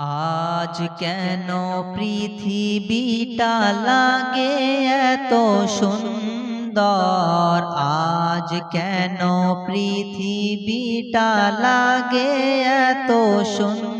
আজ কেন পৃথিবীটা লাগে এত সুন্দর? আজ কেন পৃথিবীটা লাগে এত সুন্দর?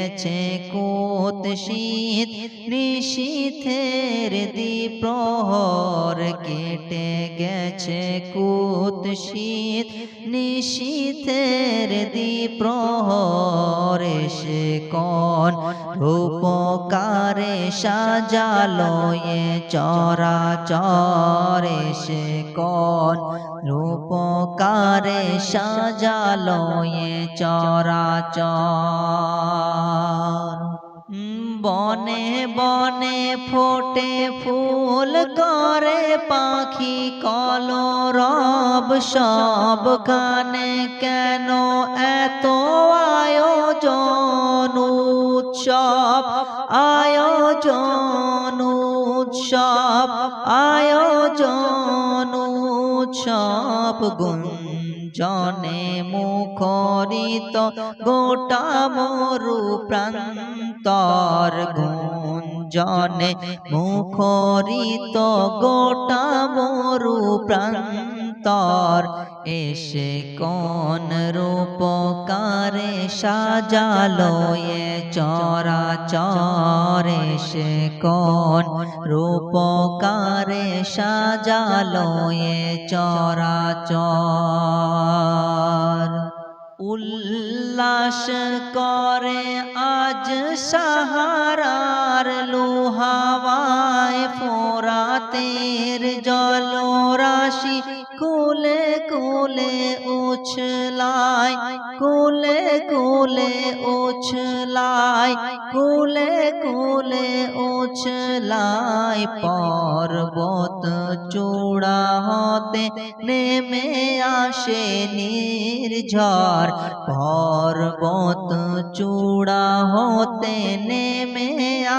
কোত শীত নিশীথের দ্বীপ্রহর কেটে গেছে কুত শীত নিশীথের দ্বীপ্রহর সে কোন রূপকারে সাজালো এ চরা চরে সে কোন রূপকারে সাজালো এ চরা চর বনে বনে ফোটে ফুল করে পাখি কলরব সব গানে কেন এত আয়োজন উৎসব আয়োজন উৎসব আয়োজন উৎসব গুণ জনে মুখরিত গোটা মরু প্রান্তর গুঞ্জনে মুখরিত গোটা মরু প্রান্তর। এসে কোন রূপকারে সাজালো এ চরা চর এসে কোন রূপকারে সাজালো এ চরা চর উল্লাস করে আজ সাহারার লোহাওয়ায় ফোরাতের জলরাশি কুলে উছলায় কুলে কুলে উছলায় কুলে কুলে উছলায় পর্বত চূড়া হতে নেমে আসে নির্ঝর পর্বত চূড়া হতে নেমে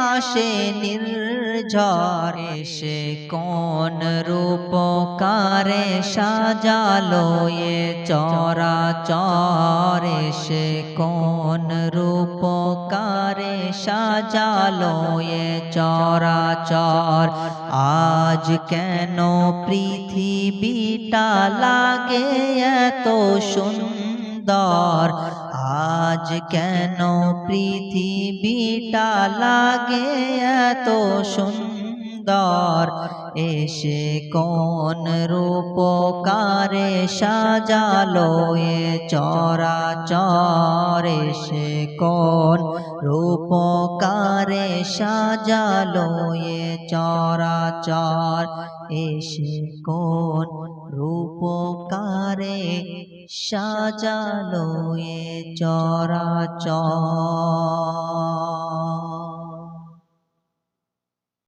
আসে নির্ঝর এসে কোন রূপকারে সাজালো এ চরা চরে সে কোন রূপকারে সাজালো এ চরা চর। আজ কেন পৃথিবীটা লাগে এত সুন্দর? আজ কেন পৃথিবীটা লাগে এত সুন্দর? এসে কোন রূপকারে সাজালো এ চরা চর এসে কোন রূপকারে সাজালো এ চরা চর এসে কোন রূপকারে সাজালো এ চরা চর